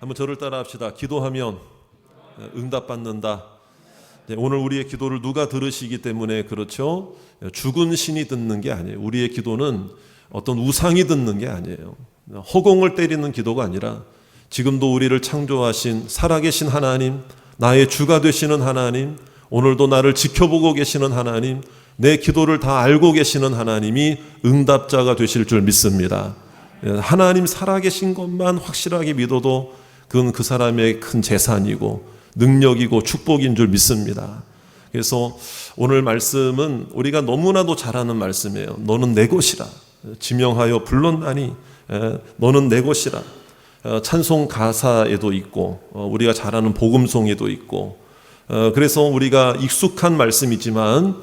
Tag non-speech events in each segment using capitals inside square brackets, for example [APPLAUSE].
한번 저를 따라 합시다. 기도하면 응답받는다. 네, 오늘 우리의 기도를 누가 들으시기 때문에 그렇죠. 죽은 신이 듣는 게 아니에요. 우리의 기도는 어떤 우상이 듣는 게 아니에요. 허공을 때리는 기도가 아니라 지금도 우리를 창조하신 살아계신 하나님, 나의 주가 되시는 하나님, 오늘도 나를 지켜보고 계시는 하나님, 내 기도를 다 알고 계시는 하나님이 응답자가 되실 줄 믿습니다. 예, 하나님 살아계신 것만 확실하게 믿어도 그건 그 사람의 큰 재산이고 능력이고 축복인 줄 믿습니다. 그래서 오늘 말씀은 우리가 너무나도 잘하는 말씀이에요. 너는 내 것이라. 지명하여 불렀나니 에, 너는 내 것이라. 어, 찬송 가사에도 있고 어, 우리가 잘 아는 복음송에도 있고 어, 그래서 우리가 익숙한 말씀이지만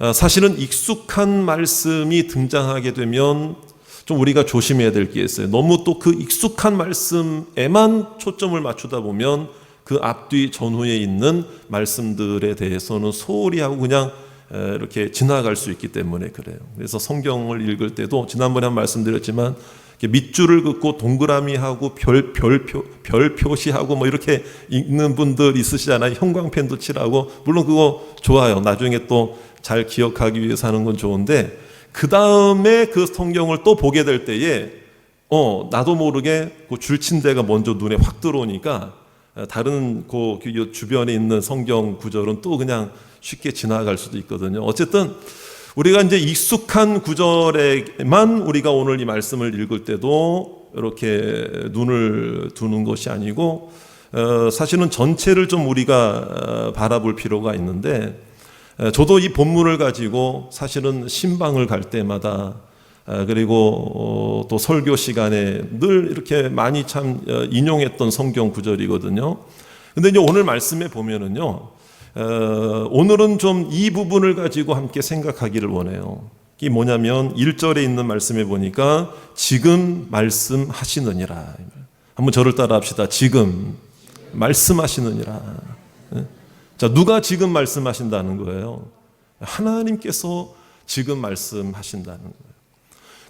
어, 사실은 익숙한 말씀이 등장하게 되면 좀 우리가 조심해야 될 게 있어요. 너무 또 그 익숙한 말씀에만 초점을 맞추다 보면 그 앞뒤 전후에 있는 말씀들에 대해서는 소홀히 하고 그냥 에, 이렇게 지나갈 수 있기 때문에 그래요. 그래서 성경을 읽을 때도 지난번에 한 말씀드렸지만 밑줄을 긋고 동그라미 하고 별 별표 별 표시하고 뭐 이렇게 읽는 분들 있으시잖아요. 형광펜도 칠하고 물론 그거 좋아요. 나중에 또 잘 기억하기 위해서 하는 건 좋은데 그 다음에 그 성경을 또 보게 될 때에 어 나도 모르게 그 줄친 데가 먼저 눈에 확 들어오니까 다른 그 주변에 있는 성경 구절은 또 그냥 쉽게 지나갈 수도 있거든요. 어쨌든 우리가 이제 익숙한 구절에만 우리가 오늘 이 말씀을 읽을 때도 이렇게 눈을 두는 것이 아니고 어, 사실은 전체를 좀 우리가 어, 바라볼 필요가 있는데 에, 저도 이 본문을 가지고 사실은 신방을 갈 때마다 아, 그리고 어, 또 설교 시간에 늘 이렇게 많이 참 어, 인용했던 성경 구절이거든요. 근데 이제 오늘 말씀에 보면은요, 어, 오늘은 좀 이 부분을 가지고 함께 생각하기를 원해요. 이게 뭐냐면 1절에 있는 말씀에 보니까 지금 말씀하시느니라. 한번 저를 따라 합시다. 지금 말씀하시느니라. 예? 자, 누가 지금 말씀하신다는 거예요? 하나님께서 지금 말씀하신다는 거예요.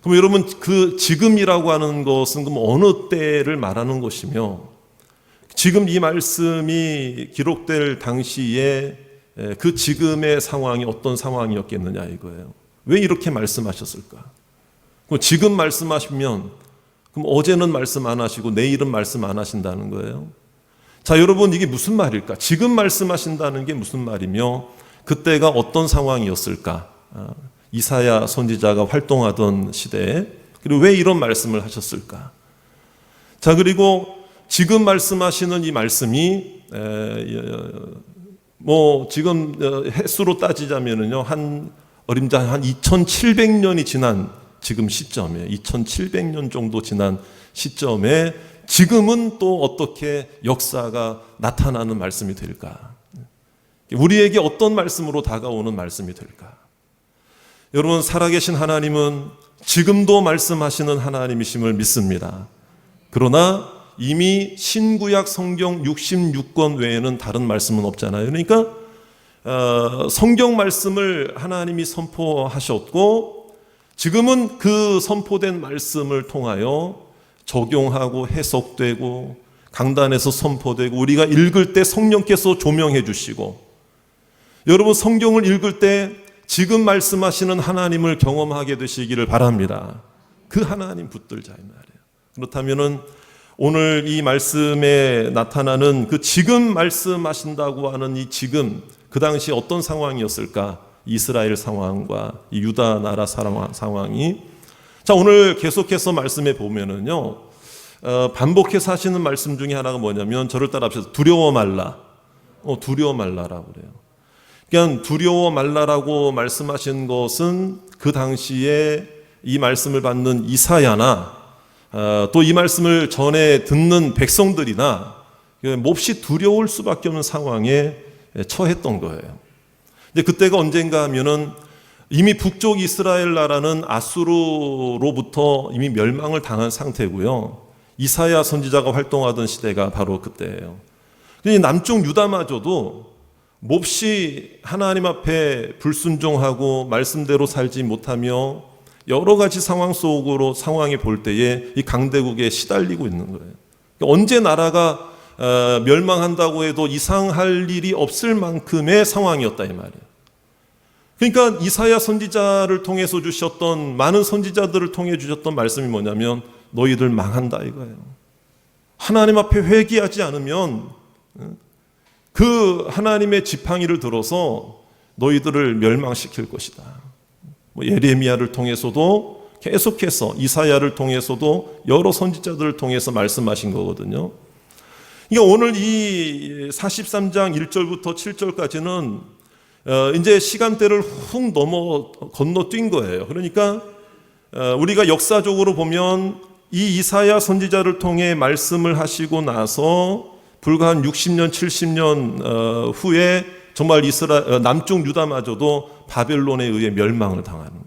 그럼 여러분 그 지금이라고 하는 것은 그럼 어느 때를 말하는 것이며 지금 이 말씀이 기록될 당시에 그 지금의 상황이 어떤 상황이었겠느냐 이거예요. 왜 이렇게 말씀하셨을까? 그럼 지금 말씀하시면 그럼 어제는 말씀 안 하시고 내일은 말씀 안 하신다는 거예요. 자, 여러분 이게 무슨 말일까? 지금 말씀하신다는 게 무슨 말이며 그때가 어떤 상황이었을까? 아, 이사야 선지자가 활동하던 시대에 그리고 왜 이런 말씀을 하셨을까? 자, 그리고 지금 말씀하시는 이 말씀이 뭐 지금 어, 횟수로 따지자면은요 한 어림자 한 2,700년이 지난 지금 시점에 2,700년 정도 지난 시점에 지금은 또 어떻게 역사가 나타나는 말씀이 될까? 우리에게 어떤 말씀으로 다가오는 말씀이 될까? 여러분 살아계신 하나님은 지금도 말씀하시는 하나님이심을 믿습니다. 그러나 이미 신구약 성경 66권 외에는 다른 말씀은 없잖아요. 그러니까 어, 성경 말씀을 하나님이 선포하셨고 지금은 그 선포된 말씀을 통하여 적용하고 해석되고 강단에서 선포되고 우리가 읽을 때 성령께서 조명해 주시고 여러분 성경을 읽을 때 지금 말씀하시는 하나님을 경험하게 되시기를 바랍니다. 그 하나님 붙들자 이 말이에요. 그렇다면은 오늘 이 말씀에 나타나는 그 지금 말씀하신다고 하는 이 지금 그 당시 어떤 상황이었을까? 이스라엘 상황과 이 유다 나라 상황이 자 오늘 계속해서 말씀해 보면은요 어, 반복해서 하시는 말씀 중에 하나가 뭐냐면 저를 따라 합시다 두려워 말라 어, 두려워 말라라고 그래요. 그냥 두려워 말라라고 말씀하신 것은 그 당시에 이 말씀을 받는 이사야나 어, 또이 말씀을 전에 듣는 백성들이나 몹시 두려울 수밖에 없는 상황에 처했던 거예요. 근데 그때가 언젠가 하면은 이미 북쪽 이스라엘 나라는 아수르로부터 이미 멸망을 당한 상태고요. 이사야 선지자가 활동하던 시대가 바로 그때예요. 근데 남쪽 유다마저도 몹시 하나님 앞에 불순종하고 말씀대로 살지 못하며 여러 가지 상황 속으로 상황이 볼 때에 이 강대국에 시달리고 있는 거예요. 언제 나라가 어, 멸망한다고 해도 이상할 일이 없을 만큼의 상황이었다 이 말이에요. 그러니까 이사야 선지자를 통해서 주셨던 많은 선지자들을 통해 주셨던 말씀이 뭐냐면 너희들 망한다 이거예요. 하나님 앞에 회개하지 않으면 그 하나님의 지팡이를 들어서 너희들을 멸망시킬 것이다. 뭐 예레미야를 통해서도 계속해서 이사야를 통해서도 여러 선지자들을 통해서 말씀하신 거거든요. 그러니까 오늘 이 43장 1절부터 7절까지는 어, 이제 시간대를 훅 넘어 건너뛴 거예요. 그러니까 어, 우리가 역사적으로 보면 이 이사야 선지자를 통해 말씀을 하시고 나서 불과 한 60년, 70년 어, 후에 정말 이스라 어, 남쪽 유다마저도 바벨론에 의해 멸망을 당하는 거예요.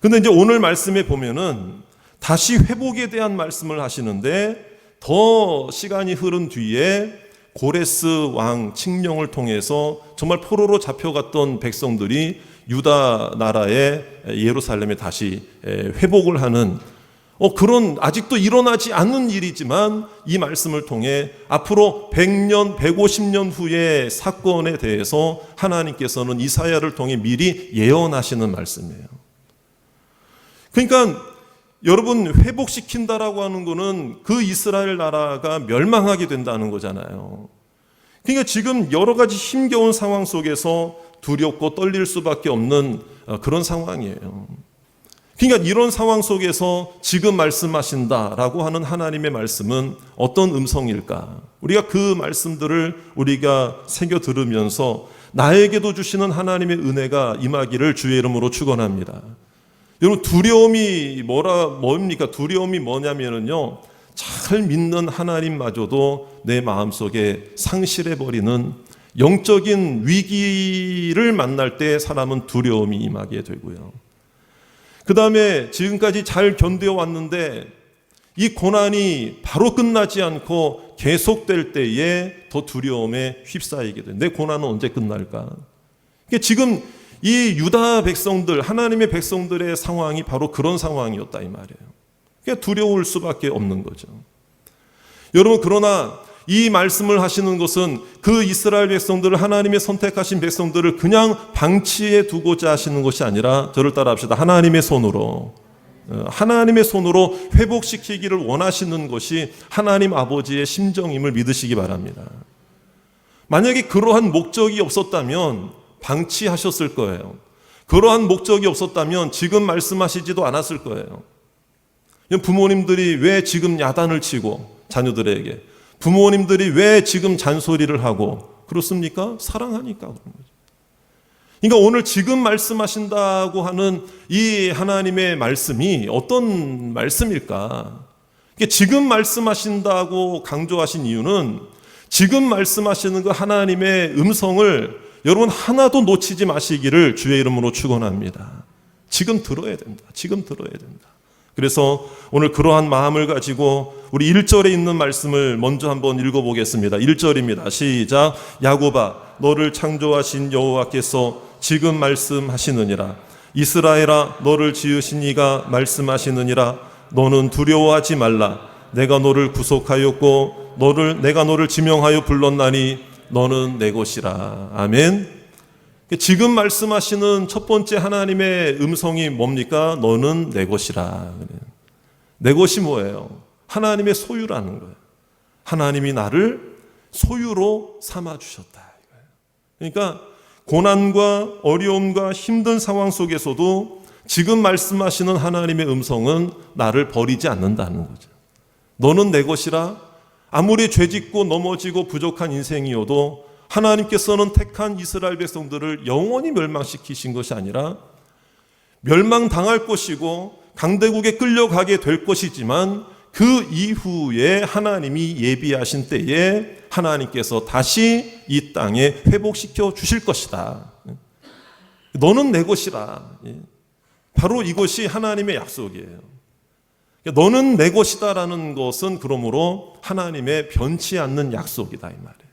근데 이제 오늘 말씀에 보면은 다시 회복에 대한 말씀을 하시는데 더 시간이 흐른 뒤에 고레스 왕 칙령을 통해서 정말 포로로 잡혀갔던 백성들이 유다 나라의 예루살렘에 다시 회복을 하는 어, 그런 아직도 일어나지 않은 일이지만 이 말씀을 통해 앞으로 100년, 150년 후의 사건에 대해서 하나님께서는 이사야를 통해 미리 예언하시는 말씀이에요. 그러니까 여러분 회복시킨다라고 하는 거는 그 이스라엘 나라가 멸망하게 된다는 거잖아요. 그러니까 지금 여러 가지 힘겨운 상황 속에서 두렵고 떨릴 수밖에 없는 어, 그런 상황이에요. 그러니까 이런 상황 속에서 지금 말씀하신다라고 하는 하나님의 말씀은 어떤 음성일까? 우리가 그 말씀들을 우리가 새겨 들으면서 나에게도 주시는 하나님의 은혜가 임하기를 주의 이름으로 축원합니다. 여러분 두려움이 뭐라 뭡니까? 두려움이 뭐냐면은요. 잘 믿는 하나님마저도 내 마음속에 상실해 버리는 영적인 위기를 만날 때 사람은 두려움이 임하게 되고요. 그 다음에 지금까지 잘 견뎌 왔는데 이 고난이 바로 끝나지 않고 계속될 때에 더 두려움에 휩싸이게 돼. 내 고난은 언제 끝날까? 그러니까 지금 이 유다 백성들, 하나님의 백성들의 상황이 바로 그런 상황이었다 이 말이에요. 그러니까 두려울 수밖에 없는 거죠. 여러분 그러나 이 말씀을 하시는 것은 그 이스라엘 백성들을 하나님의 선택하신 백성들을 그냥 방치해 두고자 하시는 것이 아니라 저를 따라합시다. 하나님의 손으로 어, 하나님의 손으로 회복시키기를 원하시는 것이 하나님 아버지의 심정임을 믿으시기 바랍니다. 만약에 그러한 목적이 없었다면 방치하셨을 거예요. 그러한 목적이 없었다면 지금 말씀하시지도 않았을 거예요. 부모님들이 왜 지금 야단을 치고 자녀들에게 부모님들이 왜 지금 잔소리를 하고 그렇습니까? 사랑하니까 그런 거죠. 그러니까 오늘 지금 말씀하신다고 하는 이 하나님의 말씀이 어떤 말씀일까? 지금 말씀하신다고 강조하신 이유는 지금 말씀하시는 그 하나님의 음성을 여러분 하나도 놓치지 마시기를 주의 이름으로 축원합니다. 지금 들어야 된다. 지금 들어야 된다. 그래서 오늘 그러한 마음을 가지고 우리 1절에 있는 말씀을 먼저 한번 읽어보겠습니다. 1절입니다. 시작. 야고바 너를 창조하신 여호와께서 지금 말씀하시느니라. 이스라엘아 너를 지으신 이가 말씀하시느니라. 너는 두려워하지 말라. 내가 너를 구속하였고 너를 내가 너를 지명하여 불렀나니 너는 내 것이라. 아멘. 지금 말씀하시는 첫 번째 하나님의 음성이 뭡니까? 너는 내 것이라. 내 것이 뭐예요? 하나님의 소유라는 거예요. 하나님이 나를 소유로 삼아 주셨다. 그러니까 고난과 어려움과 힘든 상황 속에서도 지금 말씀하시는 하나님의 음성은 나를 버리지 않는다는 거죠. 너는 내 것이라 아무리 죄짓고 넘어지고 부족한 인생이어도 하나님께서는 택한 이스라엘 백성들을 영원히 멸망시키신 것이 아니라 멸망당할 것이고 강대국에 끌려가게 될 것이지만 그 이후에 하나님이 예비하신 때에 하나님께서 다시 이 땅에 회복시켜 주실 것이다. 너는 내 것이라. 바로 이것이 하나님의 약속이에요. 너는 내 것이다라는 것은 그러므로 하나님의 변치 않는 약속이다 이 말이에요.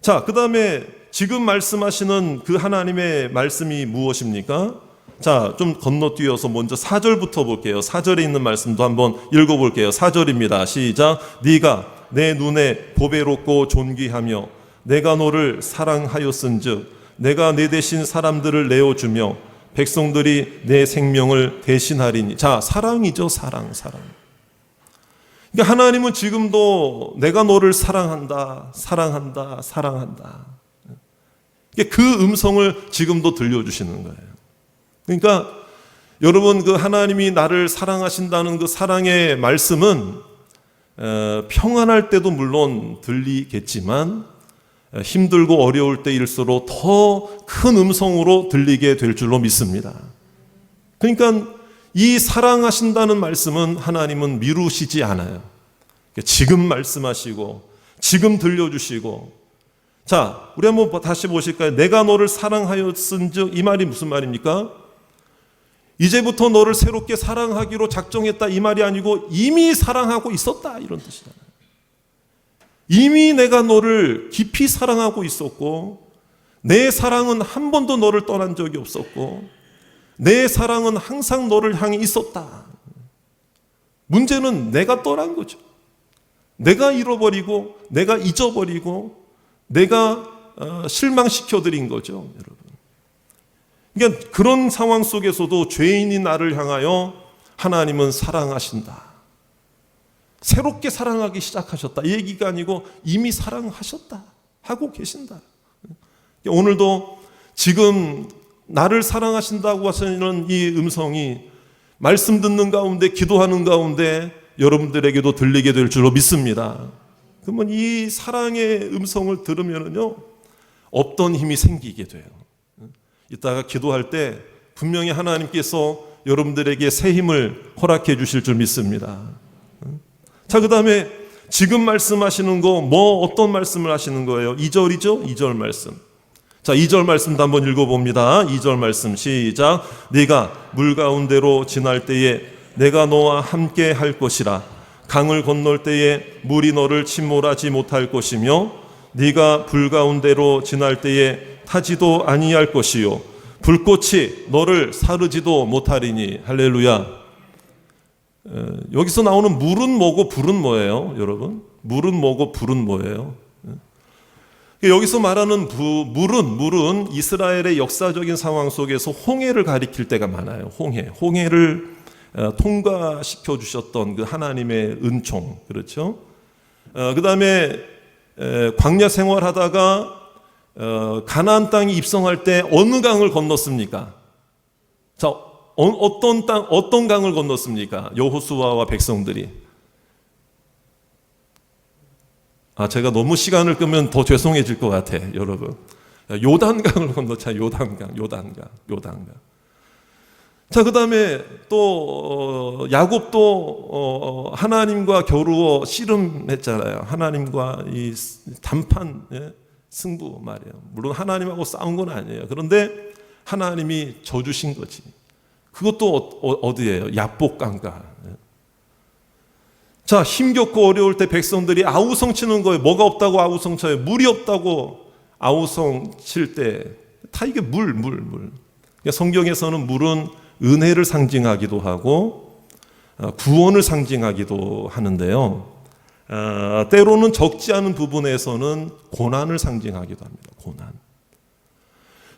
자, 그 다음에 지금 말씀하시는 그 하나님의 말씀이 무엇입니까? 자, 좀 건너뛰어서 먼저 4절부터 볼게요. 4절에 있는 말씀도 한번 읽어 볼게요. 4절입니다. 시작. 네가 내 눈에 보배롭고 존귀하며 내가 너를 사랑하였은즉 내가 내 대신 사람들을 내어 주며 백성들이 내 생명을 대신하리니. 자, 사랑이죠. 사랑, 사랑. 그러니까 하나님은 지금도 내가 너를 사랑한다, 사랑한다, 사랑한다. 그 음성을 지금도 들려주시는 거예요. 그러니까 여러분 그 하나님이 나를 사랑하신다는 그 사랑의 말씀은 어, 평안할 때도 물론 들리겠지만 어, 힘들고 어려울 때일수록 더 큰 음성으로 들리게 될 줄로 믿습니다. 그러니까 이 사랑하신다는 말씀은 하나님은 미루시지 않아요. 지금 말씀하시고 지금 들려주시고 자 우리 한번 다시 보실까요? 내가 너를 사랑하였은 즉 이 말이 무슨 말입니까? 이제부터 너를 새롭게 사랑하기로 작정했다 이 말이 아니고 이미 사랑하고 있었다 이런 뜻이잖아요. 이미 내가 너를 깊이 사랑하고 있었고 내 사랑은 한 번도 너를 떠난 적이 없었고 내 사랑은 항상 너를 향해 있었다. 문제는 내가 떠난 거죠. 내가 잃어버리고 내가 잊어버리고 내가 어, 실망시켜 드린 거죠, 여러분. 그러니까 그런 상황 속에서도 죄인이 나를 향하여 하나님은 사랑하신다. 새롭게 사랑하기 시작하셨다. 이 얘기가 아니고 이미 사랑하셨다. 하고 계신다. 오늘도 지금 나를 사랑하신다고 하시는 이 음성이 말씀 듣는 가운데 기도하는 가운데 여러분들에게도 들리게 될 줄로 믿습니다. 그러면 이 사랑의 음성을 들으면요 없던 힘이 생기게 돼요. 이따가 기도할 때 분명히 하나님께서 여러분들에게 새 힘을 허락해 주실 줄 믿습니다. 자, 그 다음에 지금 말씀하시는 거, 뭐 어떤 말씀을 하시는 거예요? 2절이죠? 2절 말씀. 자, 2절 말씀도 한번 읽어봅니다. 2절 말씀 시작. 네가 물 가운데로 지날 때에 내가 너와 함께 할 것이라. 강을 건널 때에 물이 너를 침몰하지 못할 것이며 네가 불 가운데로 지날 때에 타지도 아니할 것이요 불꽃이 너를 사르지도 못하리니 할렐루야. 에, 여기서 나오는 물은 뭐고 불은 뭐예요, 여러분? 물은 뭐고 불은 뭐예요? 에. 여기서 말하는 부, 물은 물은 이스라엘의 역사적인 상황 속에서 홍해를 가리킬 때가 많아요. 홍해, 홍해를 어, 통과시켜 주셨던 그 하나님의 은총, 그렇죠? 어, 그 다음에 광야 생활하다가 어, 가나안 땅에 입성할 때 어느 강을 건넜습니까? 자, 어, 떤 땅, 어떤 강을 건넜습니까? 여호수아와 백성들이. 아, 제가 너무 시간을 끄면 더 죄송해질 것 같아, 여러분. 요단강을 건넜잖아요. 요단강, 요단강, 요단강. 자, 그 다음에 또, 어, 야곱도, 어, 하나님과 겨루어 씨름했잖아요. 하나님과 이 단판, 예? 승부 말이에요. 물론 하나님하고 싸운 건 아니에요. 그런데 하나님이 져주신 거지. 그것도 어, 디예요 야복강가. 자, 힘겹고 어려울 때 백성들이 아우성 치는 거예요. 뭐가 없다고 아우성 쳐요? 물이 없다고 아우성 칠 때 다 이게 물, 물, 물. 그러니까 성경에서는 물은 은혜를 상징하기도 하고 어, 구원을 상징하기도 하는데요. 어, 때로는 적지 않은 부분에서는 고난을 상징하기도 합니다. 고난.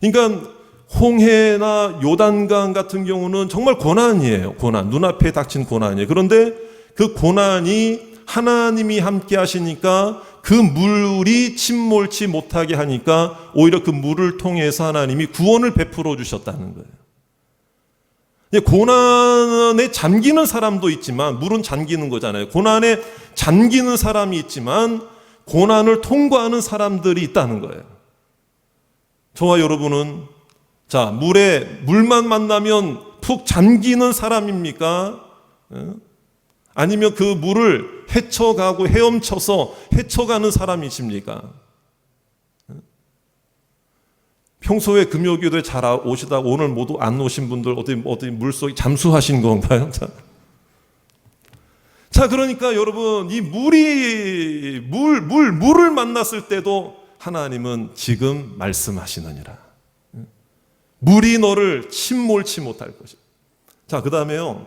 그러니까 홍해나 요단강 같은 경우는 정말 고난이에요. 고난. 눈앞에 닥친 고난이에요. 그런데 그 고난이 하나님이 함께 하시니까 그 물이 침몰치 못하게 하니까 오히려 그 물을 통해서 하나님이 구원을 베풀어 주셨다는 거예요. 고난에 잠기는 사람도 있지만 물은 잠기는 거잖아요. 고난에 잠기는 사람이 있지만 고난을 통과하는 사람들이 있다는 거예요. 저와 여러분은 자 물에 물만 만나면 푹 잠기는 사람입니까? 예? 아니면 그 물을 헤쳐가고 헤엄쳐서 헤쳐가는 사람이십니까? 평소에 금요기도에 잘 오시다가 오늘 모두 안 오신 분들 어디 어디 물속에 잠수하신 건가요? [LAUGHS] 자. 자, 그러니까 여러분 이 물이 물 물 물을 만났을 때도 하나님은 지금 말씀하시느니라. 물이 너를 침몰치 못할 것이다. 자, 그 다음에요.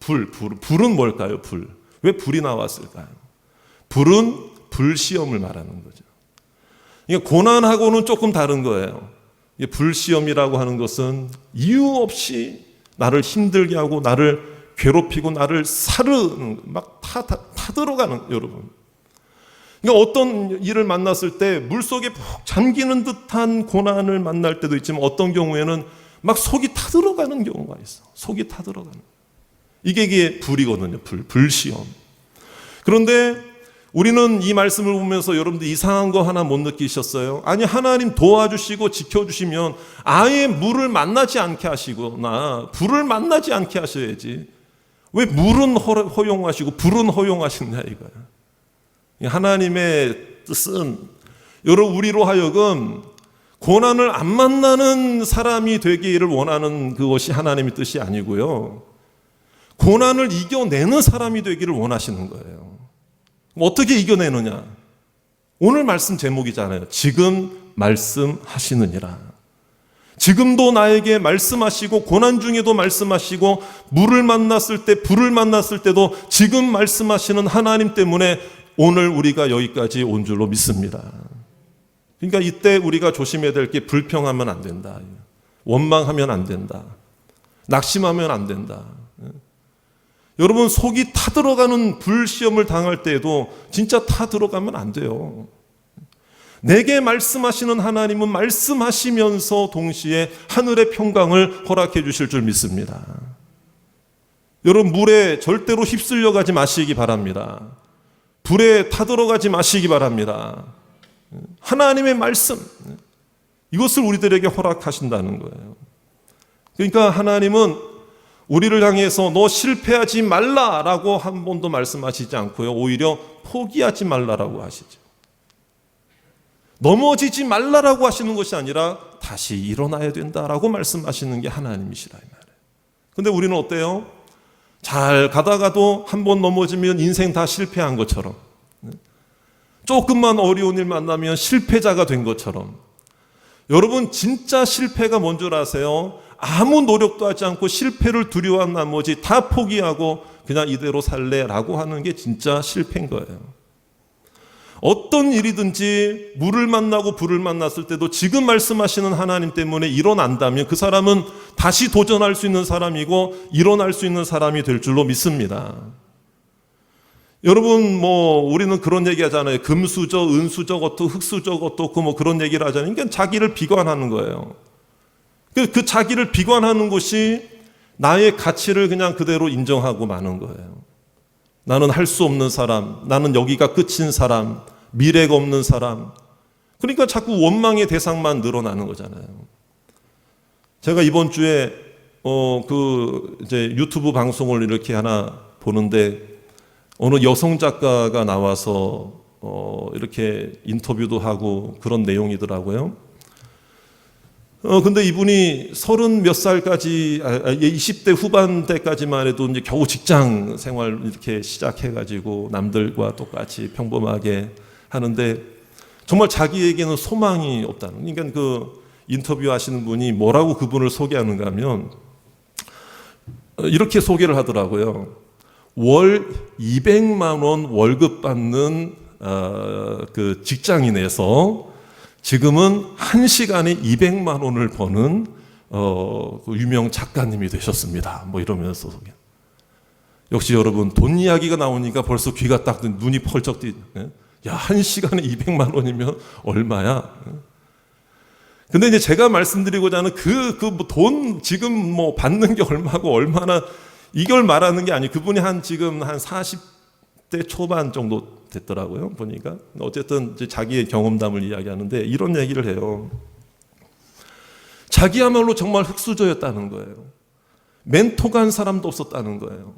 불, 불. 불은 뭘까요? 불. 왜 불이 나왔을까요? 불은 불시험을 말하는 거죠. 이게 고난하고는 조금 다른 거예요. 불시험이라고 하는 것은 이유 없이 나를 힘들게 하고 나를 괴롭히고 나를 사르는 막 타, 타, 타들어가는 여러분. 그러니까 어떤 일을 만났을 때 물속에 푹 잠기는 듯한 고난을 만날 때도 있지만 어떤 경우에는 막 속이 타들어가는 경우가 있어. 속이 타들어가는. 이게 이게 불이거든요. 불, 불시험. 그런데 우리는 이 말씀을 보면서 여러분들 이상한 거 하나 못 느끼셨어요? 아니, 하나님 도와주시고 지켜주시면 아예 물을 만나지 않게 하시거나 불을 만나지 않게 하셔야지. 왜 물은 허- 허용하시고 불은 허용하시냐 이거야. 하나님의 뜻은 여러분 우리로 하여금 고난을 안 만나는 사람이 되기를 원하는 그것이 하나님의 뜻이 아니고요. 고난을 이겨내는 사람이 되기를 원하시는 거예요. 어떻게 이겨내느냐? 오늘 말씀 제목이잖아요. 지금 말씀하시느니라. 지금도 나에게 말씀하시고 고난 중에도 말씀하시고 물을 만났을 때 불을 만났을 때도 지금 말씀하시는 하나님 때문에 오늘 우리가 여기까지 온 줄로 믿습니다. 그러니까 이때 우리가 조심해야 될 게 불평하면 안 된다. 원망하면 안 된다. 낙심하면 안 된다. 여러분 속이 타들어가는 불시험을 당할 때에도 진짜 타들어가면 안 돼요. 내게 말씀하시는 하나님은 말씀하시면서 동시에 하늘의 평강을 허락해 주실 줄 믿습니다. 여러분 물에 절대로 휩쓸려 가지 마시기 바랍니다. 불에 타들어가지 마시기 바랍니다. 하나님의 말씀 이것을 우리들에게 허락하신다는 거예요. 그러니까 하나님은 우리를 향해서 너 실패하지 말라라고 한 번도 말씀하시지 않고요. 오히려 포기하지 말라라고 하시죠. 넘어지지 말라라고 하시는 것이 아니라 다시 일어나야 된다라고 말씀하시는 게 하나님이시라 이 말이에요. 근데 우리는 어때요? 잘 가다가도 한 번 넘어지면 인생 다 실패한 것처럼 조금만 어려운 일 만나면 실패자가 된 것처럼 여러분 진짜 실패가 뭔 줄 아세요? 아무 노력도 하지 않고 실패를 두려워한 나머지 다 포기하고 그냥 이대로 살래라고 하는 게 진짜 실패인 거예요. 어떤 일이든지 물을 만나고 불을 만났을 때도 지금 말씀하시는 하나님 때문에 일어난다면 그 사람은 다시 도전할 수 있는 사람이고 일어날 수 있는 사람이 될 줄로 믿습니다. 여러분 뭐 우리는 그런 얘기 하잖아요. 금수저, 은수저 어떻고 흙수저 어떻고 뭐 그런 얘기를 하잖아요. 그러니까 자기를 비관하는 거예요. 그, 그 자기를 비관하는 것이 나의 가치를 그냥 그대로 인정하고 마는 거예요. 나는 할 수 없는 사람, 나는 여기가 끝인 사람, 미래가 없는 사람. 그러니까 자꾸 원망의 대상만 늘어나는 거잖아요. 제가 이번 주에 어 그 이제 유튜브 방송을 이렇게 하나 보는데 어느 여성 작가가 나와서 어 이렇게 인터뷰도 하고 그런 내용이더라고요. 어, 근데 이분이 서른 몇 살까지, 아, 아, 20대 후반 때까지만 해도 이제 겨우 직장 생활 이렇게 시작해가지고 남들과 똑같이 평범하게 하는데 정말 자기에게는 소망이 없다는. 그러니까 그 인터뷰 하시는 분이 뭐라고 그분을 소개하는가 하면 어, 이렇게 소개를 하더라고요. 월 200만 원 월급 받는 어, 그 직장인에서 지금은 한 시간에 200만 원을 버는 어, 그 유명 작가님이 되셨습니다. 뭐 이러면서. 역시 여러분 돈 이야기가 나오니까 벌써 귀가 딱 눈이 펄쩍 뛰. 예? 야, 한 시간에 200만 원이면 얼마야? 예? 근데 이제 제가 말씀드리고자 하는 그, 그 돈 지금 뭐 받는 게 얼마고 얼마나 이걸 말하는 게 아니 그분이 한 지금 한 40 대 초반 정도 됐더라고요. 보니까. 어쨌든 자기의 경험담을 이야기하는데 이런 얘기를 해요. 자기야말로 정말 흙수저였다는 거예요. 멘토가 한 사람도 없었다는 거예요.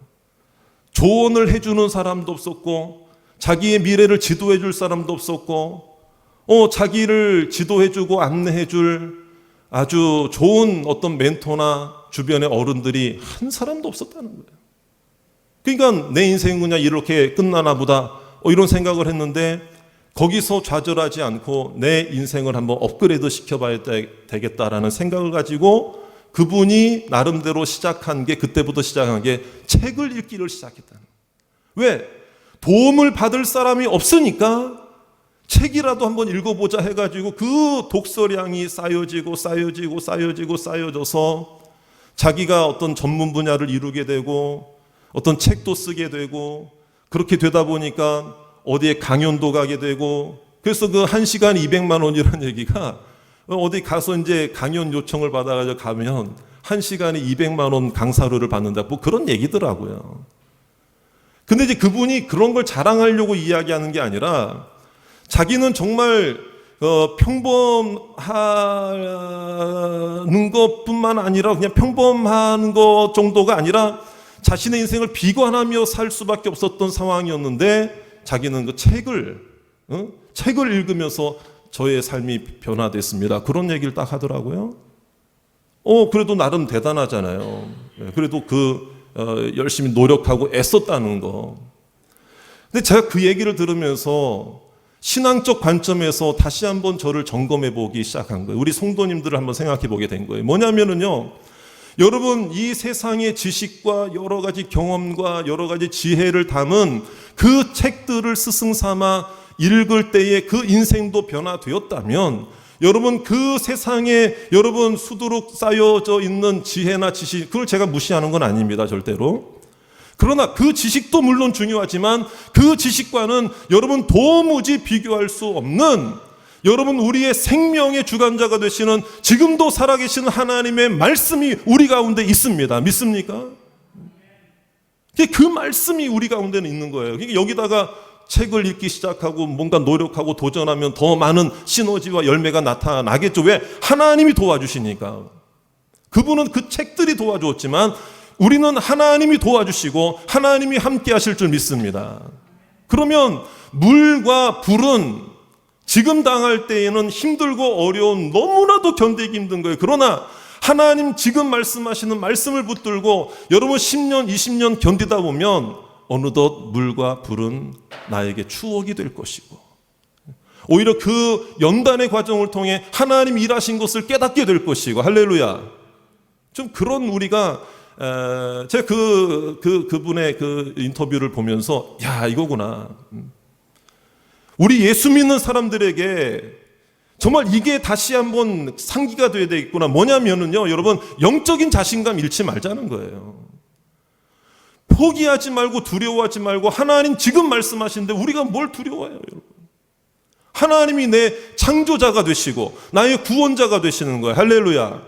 조언을 해주는 사람도 없었고, 자기의 미래를 지도해 줄 사람도 없었고, 어, 자기를 지도해 주고 안내해 줄 아주 좋은 어떤 멘토나 주변의 어른들이 한 사람도 없었다는 거예요. 그러니까 내 인생은 그냥 이렇게 끝나나 보다 어, 이런 생각을 했는데 거기서 좌절하지 않고 내 인생을 한번 업그레이드 시켜봐야 되- 되겠다라는 생각을 가지고 그분이 나름대로 시작한 게 그때부터 시작한 게 책을 읽기를 시작했다는. 왜? 도움을 받을 사람이 없으니까 책이라도 한번 읽어보자 해가지고 그 독서량이 쌓여지고 쌓여지고 쌓여지고 쌓여져서 자기가 어떤 전문 분야를 이루게 되고 어떤 책도 쓰게 되고 그렇게 되다 보니까 어디에 강연도 가게 되고 그래서 그 한 시간 200만 원이라는 얘기가 어디 가서 이제 강연 요청을 받아가지고 가면 한 시간에 200만 원 강사료를 받는다 뭐 그런 얘기더라고요. 근데 이제 그분이 그런 걸 자랑하려고 이야기하는 게 아니라 자기는 정말 어, 평범하는 것뿐만 아니라 그냥 평범한 것 정도가 아니라 자신의 인생을 비관하며 살 수밖에 없었던 상황이었는데 자기는 그 책을 어? 책을 읽으면서 저의 삶이 변화됐습니다. 그런 얘기를 딱 하더라고요. 어 그래도 나름 대단하잖아요. 예, 그래도 그 어, 열심히 노력하고 애썼다는 거. 근데 제가 그 얘기를 들으면서 신앙적 관점에서 다시 한번 저를 점검해 보기 시작한 거예요. 우리 성도님들을 한번 생각해 보게 된 거예요. 뭐냐면은요. 여러분 이 세상의 지식과 여러 가지 경험과 여러 가지 지혜를 담은 그 책들을 스승 삼아 읽을 때에 그 인생도 변화되었다면 여러분 그 세상에 여러분 수두룩 쌓여져 있는 지혜나 지식 그걸 제가 무시하는 건 아닙니다 절대로. 그러나 그 지식도 물론 중요하지만 그 지식과는 여러분 도무지 비교할 수 없는 여러분 우리의 생명의 주관자가 되시는 지금도 살아계시는 하나님의 말씀이 우리 가운데 있습니다. 믿습니까? 그 말씀이 우리 가운데는 있는 거예요. 그러니까 여기다가 책을 읽기 시작하고 뭔가 노력하고 도전하면 더 많은 시너지와 열매가 나타나겠죠. 왜? 하나님이 도와주시니까. 그분은 그 책들이 도와주었지만 우리는 하나님이 도와주시고 하나님이 함께 하실 줄 믿습니다. 그러면 물과 불은 지금 당할 때에는 힘들고 어려운 너무나도 견디기 힘든 거예요. 그러나 하나님 지금 말씀하시는 말씀을 붙들고 여러분 10년, 20년 견디다 보면 어느덧 물과 불은 나에게 추억이 될 것이고 오히려 그 연단의 과정을 통해 하나님 일하신 것을 깨닫게 될 것이고 할렐루야. 좀 그런 우리가 에, 제가 그, 그, 그분의 그 인터뷰를 보면서, 야, 이거구나. 음. 우리 예수 믿는 사람들에게 정말 이게 다시 한번 상기가 돼야 되겠구나. 뭐냐면은요, 여러분, 영적인 자신감 잃지 말자는 거예요. 포기하지 말고 두려워하지 말고 하나님 지금 말씀하시는데 우리가 뭘 두려워해요, 여러분. 하나님이 내 창조자가 되시고 나의 구원자가 되시는 거예요. 할렐루야.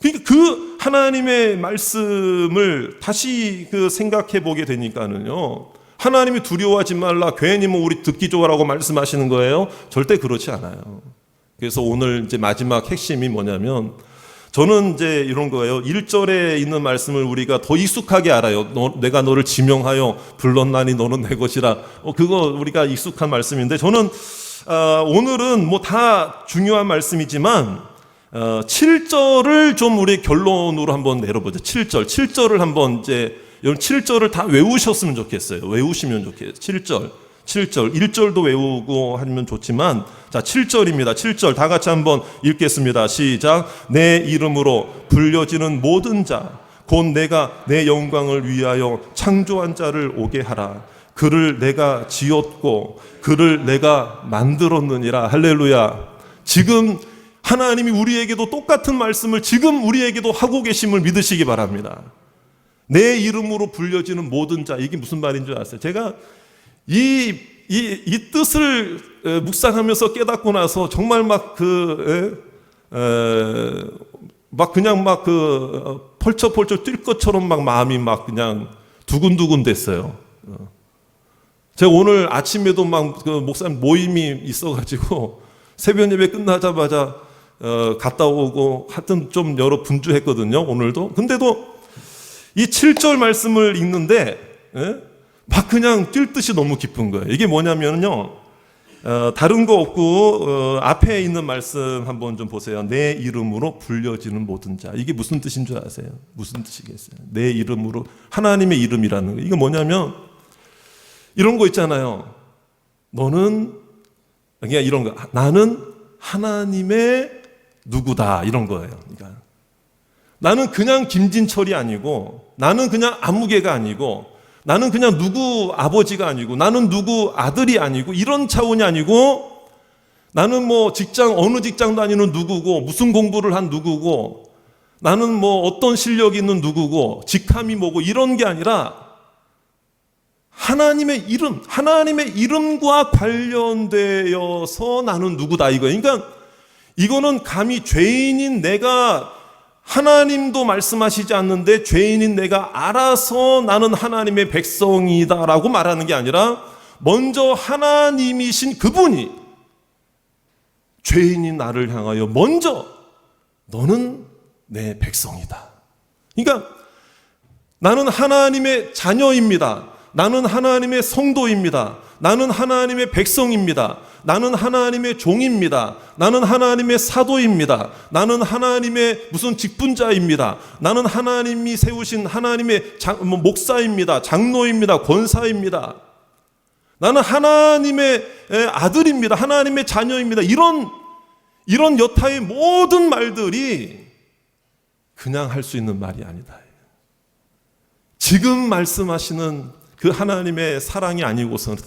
그러니까 그 하나님의 말씀을 다시 그 생각해 보게 되니까는요. 하나님이 두려워하지 말라. 괜히 뭐 우리 듣기 좋아라고 말씀하시는 거예요. 절대 그렇지 않아요. 그래서 오늘 이제 마지막 핵심이 뭐냐면 저는 이제 이런 거예요. 1절에 있는 말씀을 우리가 더 익숙하게 알아요. 너, 내가 너를 지명하여 불렀나니 너는 내 것이라. 어, 그거 우리가 익숙한 말씀인데 저는 어, 오늘은 뭐 다 중요한 말씀이지만 어, 7절을 좀 우리 결론으로 한번 내려보죠. 7절. 7절을 한번 이제 여러분 7절을 다 외우셨으면 좋겠어요. 외우시면 좋겠어요. 7절. 7절. 1절도 외우고 하면 좋지만 자, 7절입니다. 7절 다 같이 한번 읽겠습니다. 시작. 내 이름으로 불려지는 모든 자 곧 내가 내 영광을 위하여 창조한 자를 오게 하라. 그를 내가 지었고 그를 내가 만들었느니라. 할렐루야. 지금 하나님이 우리에게도 똑같은 말씀을 지금 우리에게도 하고 계심을 믿으시기 바랍니다. 내 이름으로 불려지는 모든 자, 이게 무슨 말인 줄 아세요? 제가 이, 이, 이 뜻을 묵상하면서 깨닫고 나서 정말 막 그, 에, 에, 막 그냥 막 그 펄쩍펄쩍 뛸 것처럼 막 마음이 막 그냥 두근두근 됐어요. 어. 제가 오늘 아침에도 막 그 목사님 모임이 있어가지고 [LAUGHS] 새벽 예배 끝나자마자 어, 갔다 오고 하여튼 좀 여러 분주했거든요. 오늘도. 근데도 이 7절 말씀을 읽는데 예? 막 그냥 뛸 듯이 너무 기쁜 거예요. 이게 뭐냐면요. 어, 다른 거 없고 어, 앞에 있는 말씀 한번 좀 보세요. 내 이름으로 불려지는 모든 자. 이게 무슨 뜻인 줄 아세요? 무슨 뜻이겠어요? 내 이름으로 하나님의 이름이라는 거. 이게 뭐냐면 이런 거 있잖아요. 너는 그냥 이런 거. 나는 하나님의 누구다 이런 거예요. 그러니까 나는 그냥 김진철이 아니고 나는 그냥 아무개가 아니고 나는 그냥 누구 아버지가 아니고 나는 누구 아들이 아니고 이런 차원이 아니고 나는 뭐 직장 어느 직장도 아니는 누구고 무슨 공부를 한 누구고 나는 뭐 어떤 실력이 있는 누구고 직함이 뭐고 이런 게 아니라 하나님의 이름, 하나님의 이름과 관련되어서 나는 누구다 이거예요. 그러니까 이거는 감히 죄인인 내가 하나님도 말씀하시지 않는데 죄인인 내가 알아서 나는 하나님의 백성이다라고 말하는 게 아니라 먼저 하나님이신 그분이 죄인인 나를 향하여 먼저 너는 내 백성이다. 그러니까 나는 하나님의 자녀입니다. 나는 하나님의 성도입니다. 나는 하나님의 백성입니다. 나는 하나님의 종입니다. 나는 하나님의 사도입니다. 나는 하나님의 무슨 직분자입니다. 나는 하나님이 세우신 하나님의 장, 뭐 목사입니다. 장로입니다. 권사입니다. 나는 하나님의 에, 아들입니다. 하나님의 자녀입니다. 이런 이런 여타의 모든 말들이 그냥 할 수 있는 말이 아니다. 지금 말씀하시는 그 하나님의 사랑이 아니고서는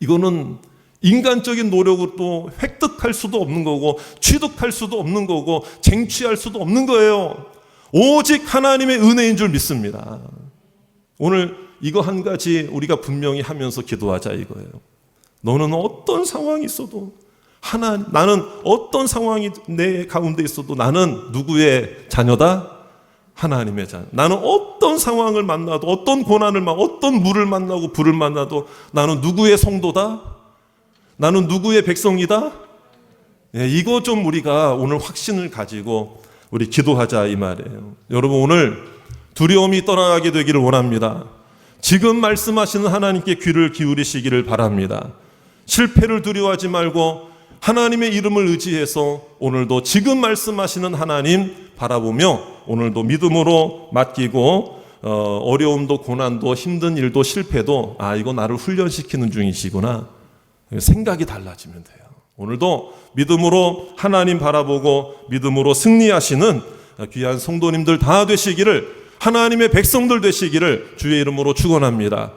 이거는 인간적인 노력으로 또 획득할 수도 없는 거고 취득할 수도 없는 거고 쟁취할 수도 없는 거예요. 오직 하나님의 은혜인 줄 믿습니다. 오늘 이거 한 가지 우리가 분명히 하면서 기도하자 이거예요. 너는 어떤 상황이 있어도 하나 나는 어떤 상황이 내 가운데 있어도 나는 누구의 자녀다? 하나님의 자녀. 나는 어떤 상황을 만나도 어떤 고난을 만 어떤 물을 만나고 불을 만나도 나는 누구의 성도다? 나는 누구의 백성이다? 예, 이거 좀 우리가 오늘 확신을 가지고 우리 기도하자 이 말이에요. 여러분 오늘 두려움이 떠나가게 되기를 원합니다. 지금 말씀하시는 하나님께 귀를 기울이시기를 바랍니다. 실패를 두려워하지 말고 하나님의 이름을 의지해서 오늘도 지금 말씀하시는 하나님 바라보며 오늘도 믿음으로 맡기고 어, 어려움도 고난도 힘든 일도 실패도 아 이거 나를 훈련시키는 중이시구나 생각이 달라지면 돼요. 오늘도 믿음으로 하나님 바라보고 믿음으로 승리하시는 귀한 성도님들 다 되시기를 하나님의 백성들 되시기를 주의 이름으로 축원합니다.